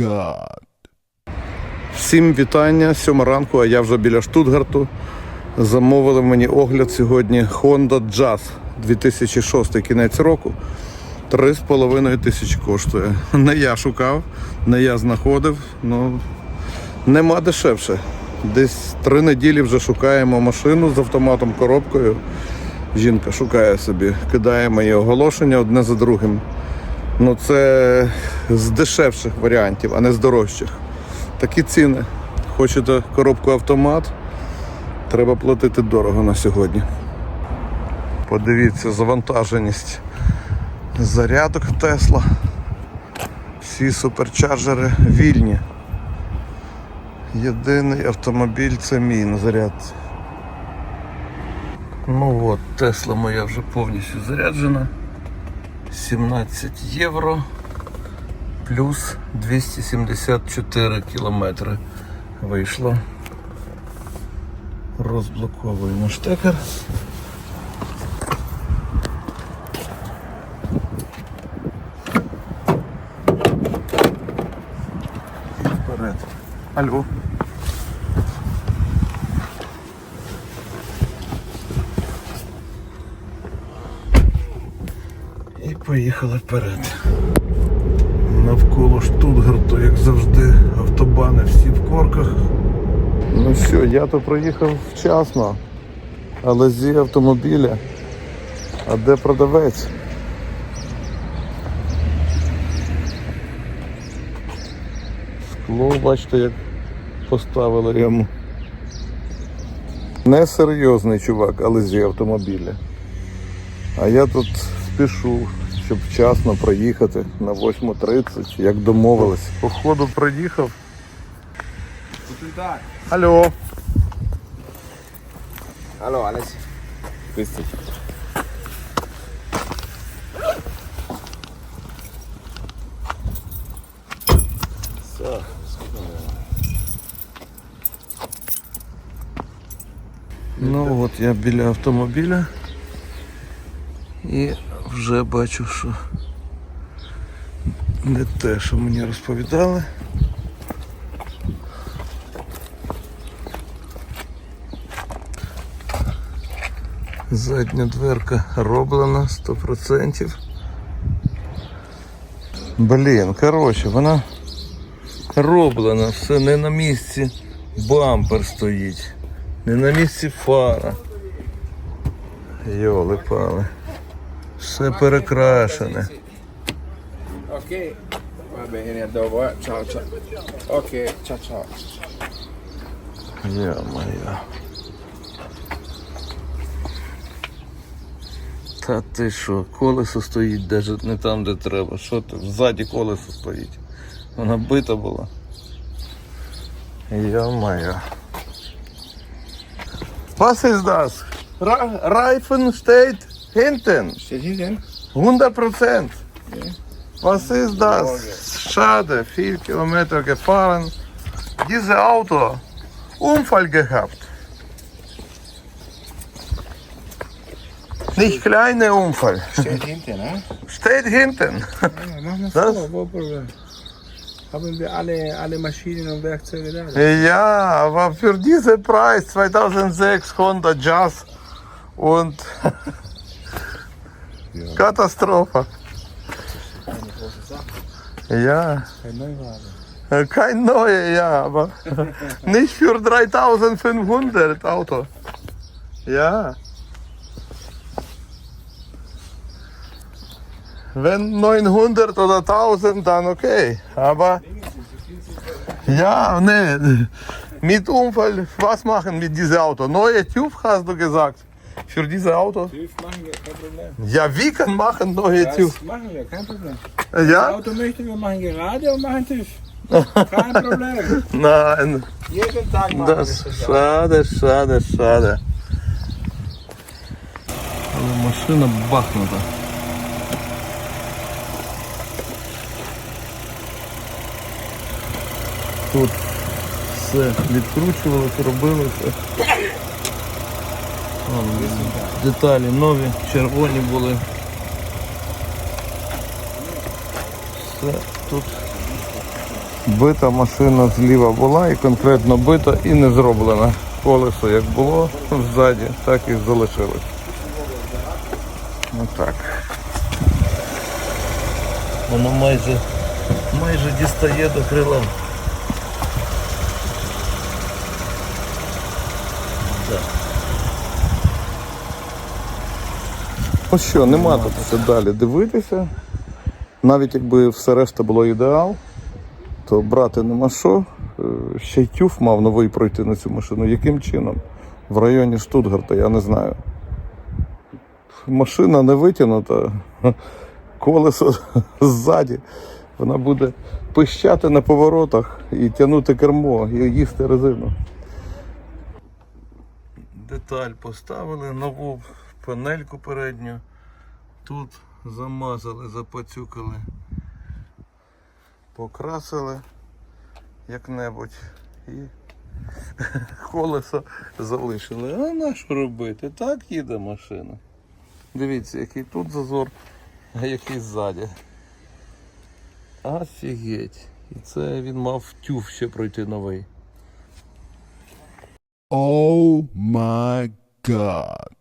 God. Всім вітання, сьома ранку, а я вже біля Штутгарту. Замовили мені огляд сьогодні Honda Jazz 2006 кінець року. 3,5 тисячі коштує. Не я шукав, не я знаходив, ну нема дешевше. Десь три неділі вже шукаємо машину з автоматом коробкою. Жінка шукає собі, кидає мої оголошення одне за другим. Ну це з дешевших варіантів, а не з дорожчих. Такі ціни. Хочете коробку автомат, треба платити дорого на сьогодні. Подивіться, завантаженість зарядок Тесла. Всі суперчарджери вільні. Єдиний автомобіль це мій на зарядці. Ну от, Тесла моя вже повністю заряджена. 17 євро плюс 274 кілометри вийшло. Розблоковуємо штекер. Вперед. Алло. І поїхали вперед. Навколо Штутгарту, як завжди, автобани всі в корках. Ну що, я то проїхав вчасно, але зі автомобіля. А де продавець? Скло, бачите, як поставили йому. Несерйозний чувак, але зі автомобіля. А я тут спішу, щоб вчасно проїхати на 8.30, як домовились. Походу проїхав. Tag. Алло. Hallo, alles. Grüß dich. Ну от я біля автомобіля і вже бачу, що не те, що мені розповідали. Задня дверка роблена 100%. Блін, коротше, вона роблена, все не на місці. Бампер стоїть. Не на місці фара. Йоли пали. Все перекрашене. dopo. eh. Ciao, ciao. Ok, ciao, ciao. Я моя. Та ти що, колесо стоїть навіть не там, де треба. Що ти? Ззаді колесо стоїть. Вона бита була. Я моя. Was ist das? Ra- hinten. Steht hier denn? 100 Prozent. Was ist das? Schade, viel Kilometer gefahren. Dieses Auto Unfall gehabt. Nicht kleiner Unfall. Steht hinten, ne? Steht hinten. Ja. Haben wir alle, alle Maschinen und Werkzeuge da? Ja, aber für diesen Preis 2006 Honda Jazz und Katastrophe. Ja. Kein Neuwagen. Kein neuer, ja, aber nicht für 3500 Auto. Ja. Wenn 900 oder 1000, dann okay. Aber ja, ne, mit Unfall, was machen mit diesem Auto? Neue TÜV hast du gesagt? Für dieses Auto? TÜV machen wir, kein Problem. Ja, wie kann machen neue TÜV? Das machen wir, kein Problem. Das Ja? Auto möchten wir machen gerade und machen TÜV. Kein Problem. Nein. Jeden Tag machen wir Das das. шаде, шаде, шаде. Але машина бахнута. Тут все відкручувалося, робилося. Деталі нові, червоні були. Все тут Бита машина зліва була і конкретно бита і не зроблена. Колесо як було ззаді, так і залишилось. Ну так. Воно майже, майже дістає до крила. Ну що, нема тут все далі дивитися. Навіть якби все решта було ідеал, то брати нема що. Е, Ще й тюф мав новий пройти на цю машину. Яким чином? В районі Штутгарта, я не знаю. Машина не витягнута, колесо ззаді. Вона буде пищати на поворотах і тягнути кермо, і їсти резину. Деталь поставили, нову панельку передню. Тут замазали, запацюкали, покрасили як-небудь і колесо залишили. А на що робити? Так їде машина. Дивіться, який тут зазор, а який ззаді. Офігеть. І це він мав тюф ще пройти новий. Oh my god.